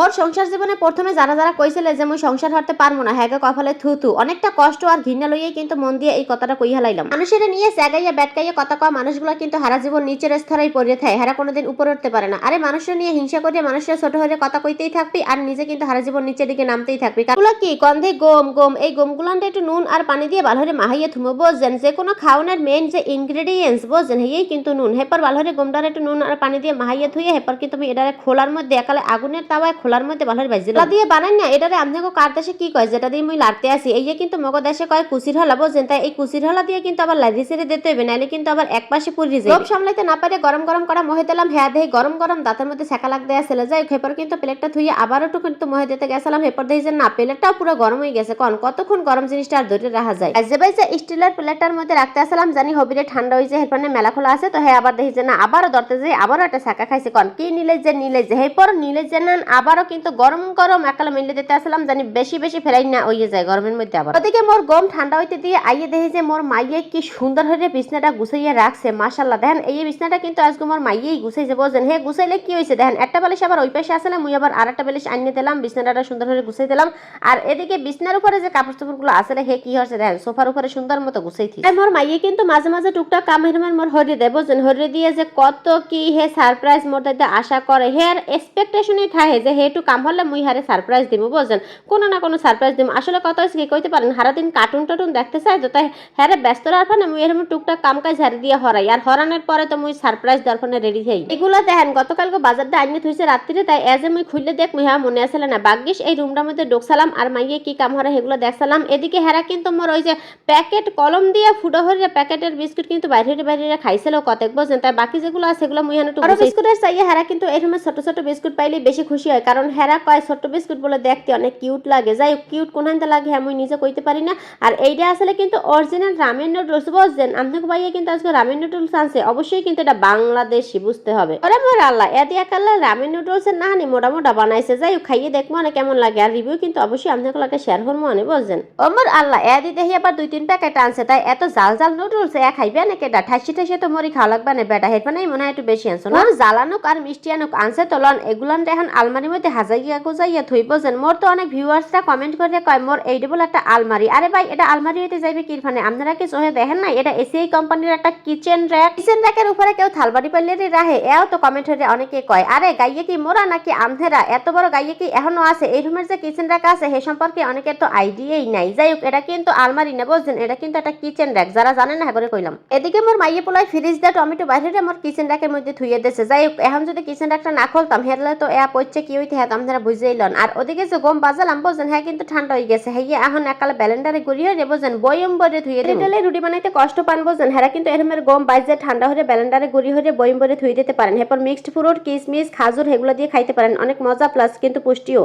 মোর সংসার জীবনে প্রথমে যারা যারা কইছিলে যে মুই সংসার হারতে পারব না হ্যাঁ কপালে থু থু। অনেকটা কষ্ট আর ঘৃণা লইয়াই কিন্তু মন দিয়ে এই কথাটা কইয়া লাইলাম। মানুষের নিয়ে স্যাগাইয়া ব্যাটকাইয়া কথা কয়া মানুষগুলো কিন্তু হারা জীবন নিচের স্তরেই পড়ে থাকে, হারা কোনোদিন উপরে উঠতে পারে না। আরে মানুষের নিয়ে হিংসা করে মানুষের ছোট হয়ে কথা কইতেই থাকবি আর নিজে কিন্তু হারা জীবন নিচের দিকে নামতেই থাকবি। কারণ কি? গন্ধে গম গম। এই গমগুলানটা একটু নুন আর পানি দিয়ে ভালো করে মাহাইয়া থুমো। বোঝেন যে কোনো খাওয়ানোর মেইন যে ইনগ্রেডিয়েন্টস বোঝেন হেই কিন্তু নুন। হেপার ভালো করে গমটার একটু নুন আর পানি দিয়ে মাহাইয়া থুয়ে হেপার কিন্তু তুমি এটারে খোলার মধ্যে একালে আগুনের তাওয়ায় খোলার মধ্যে ভালো করে ভাজিলাম দিয়ে বানাই না এটারে আপনাকে কার দেশে কি কয়? যেটা দিয়ে মুই লাড়তে আসি এই যে কিন্তু মগ দেশে কয় কুচির হলা বোঝেন তাই এই কুচির হলা দিয়ে কিন্তু আবার লাড়ি ছেড়ে দিতে হবে নাহলে কিন্তু আবার এক পাশে পুরি যায় লোভ সামলাইতে না পারে গরম গরম করা মহে দিলাম হ্যাঁ দেহি গরম গরম দাঁতের মধ্যে সেকা লাগ দেয়া ছেলে যায় হেপর কিন্তু প্লেটটা থুয়ে আবার একটু কিন্তু মহে দিতে গেছিলাম হেপর দেখি যে না প্লেটটাও পুরো গরম হয়ে গেছে। কন কতক্ষণ গরম জিনিসটা আর ধরে রাখা যায়? যে ভাই যে স্টিলের প্লেটটার মধ্যে রাখতে আসলাম জানি হবিরে ঠান্ডা হয়েছে হেরপর মেলা খোলা আছে তো হ্যাঁ আবার দেখি যে না আবারও ধরতে যাই আবারও একটা শাখা খাইছে। কন কি নিলে যে নিলে যে হেরপর নিলে যে নেন আবারও কিন্তু গরম গরম একালে মিলে দিতে আসলাম, জানি বেশি বেশি ফেরাই না ওইয়ে যায় গরমের মধ্যে আবার। ওদিকে মোর গম ঠান্ডা হইতে দিয়ে আইয়ে দেখি যে মোর মাইয়ে কি সুন্দর হয়ে বিছনাটা গুছাইয়া রাখছে মাশাল্লাহ দেখেন, এই বিছনাটা কিন্তু আজকে মোর মাইয়েই গুছাইছে বোঝেন হে, গুছাইলে কি হয়েছে দেখেন, একটা বালিশ আবার ওই পাশে আসলে মুই আবার আর একটা বালিশ আনিয়ে দিলাম বিছনাটা সুন্দর করে গুছাই দিলাম। আর এদিকে বিছনার উপরে যে কাপড় চোপড়গুলো আসলে হে, কি হচ্ছে দেখেন, সোফার উপরে সুন্দর মতো গুছাইছি। আর মোর মাইয়ে কিন্তু মাঝে মাঝে টুকটাক কাম হেরমান মোর হরিয়ে দেয়, বুঝছেন? হরিয়ে দিয়ে যে কত কি, হে, সারপ্রাইজ মোর দাদা আশা করে। হে, আর এক্সপেকটেশনই থাকে যে হে একটু কাম হলে মুই হারে সারপ্রাইজ দিব বুঝছেন? কোনো না কোনো সারপ্রাইজ দিব আসলে কত হয়েছে কি কইতে পারেন সারাদিন কার্টুন টাটুন দেখতে চাই তো তাই হ্যাঁ ব্যস্ত রাখার মুই এরকম টুকটাক কাম কাজ ঝাড়ি দিয়ে হরাই। আর হরানোর পরে তো মুই সারপ্রাইজ ফলে রেডি থাই এগুলো দেখেন গতকালকে বাজারটা আনিয়ে থইছে রাত্রিরে তাই এজ মুই খুললে দেখ মুই হ্যাঁ মনে আসলে না। বাগ্যিস এই রুমটার মধ্যে ঢোকসালাম আর মাইয়ে কি কাম হরা সেগুলো দেখসালাম এদিকে হেরা কিন্তু মোর ওই যে প্যাকেট কলম দিয়ে ফুটো হরে প্যাকেটের বিস্কুট কিন্তু বাইরে বাইরে খাইছিল কতক বোঝেন তাই বাকি যেগুলো আছে সেগুলো মুই হানে আরও বিস্কুটের চাইয়ে হেরা কিন্তু এই রুমে ছোট ছোট বিস্কুট পাইলে বেশি খুশি হয়। কারণ হেরা কয় ছোট বিস্কুট বলে দেখতে অনেক কিউট লাগে। যাই কিউট কোন কোনহানতে লাগে হ্যাঁ মুই নিজে কইতে পারি না। আর এইটা আসলে কিন্তু অরিজিনাল রামেন নুডলস বুঝছেন আপনাকে ভাইয়া কিন্তু আজকে রামেন নুডলস আনছে। অবশ্যই কিন্তু এটা বাংলাদেশি, বুঝতে হবে। ওরে মোর আল্লাহ এদি একালে রামেন নুডলস না হানি মোটা মোটা বানাইছে। যাই খাইয়ে দেখব না কেমন লাগে। আর রিভিউ কিন্তু অবশ্যই আপনাকে লাগে শেয়ার করব অনেক বুঝছেন? ও মোর আল্লাহ এদি দেখি আবার দুই তিন প্যাকেট আনছে। তাই এত জাল জাল নুডলস এ খাইবে না কেটা ঠাসি ঠাসি তো মরি খাওয়া লাগবে না বেটা। হেরপানেই মনে হয় একটু বেশি আনছো না? জ্বালানুক আর মিষ্টি আনুক আনছে তো লন। এগুলান এখন আলমারির মধ্যে হাজাইয়া গোজাইয়া থই বোঝেন মোর তো অনেক ভিউয়ার্সরা কমেন্ট করে কয় মোর এই বলে একটা আলমারি। আরে ভাই, এটা আলমারি হইতে যাইবে কি ফানে? আপনারা কি চোহে দেখেন না এটা এসিআই কোম্পানির একটা কিচেন র্যাক কিচেন র্যাকের উপরে কেউ থালবাড়ি পাইলে রাহে, এও তো কমেন্ট হয়ে অনেকে কয়, আরে গাইয়ে কি মোরা নাকি আন্ধেরা? এত বড় গাইয়ে কি এখনও আছে? এই রুমের যে কিচেন র্যাক আছে, সে সম্পর্কে অনেকের তো আইডিয়াই নাই। যাই হোক এটা কিন্তু আলমারি না বুঝছেন? এটা কিন্তু একটা কিচেন র্যাক যারা জানেন না হ্যাঁ করে কইলাম। এদিকে মোর মাইয়ে পোলাই ফ্রিজ দিয়ে টমেটো বাইরে মোর কিচেন র্যাকের মধ্যে থুইয়ে দিয়েছে যাই হোক এখন যদি কিচেন র্যাকটা না খুলতাম, হেরলে তো এয়া পড়ছে কি হইতে হ্যাঁ আপনারা বুঝেই লন। আর ওদিকে যে গম বাজালাম বোঝেন হ্যাঁ কিন্তু ঠান্ডা হয়ে গেছে। হ্যাঁ এখন একালে ব্যালেন্ডারে ঘুরিয়ে রে যেন বয়ম বরে ধুয়ে দিতে রুটি বানাইতে কষ্ট পান বোঝেন। হ্যাঁ কিন্তু এরমের গম বাইজে ঠান্ডা হয়ে ব্যালেন্ডারে গুড়ি হয়ে বয়ম বরে ধুয়ে দিতে পারেন। এরপর মিক্সড ফ্রুট কিসমিস খাজুর এগুলো দিয়ে খাইতে পারেন। অনেক মজা প্লাস কিন্তু পুষ্টিও।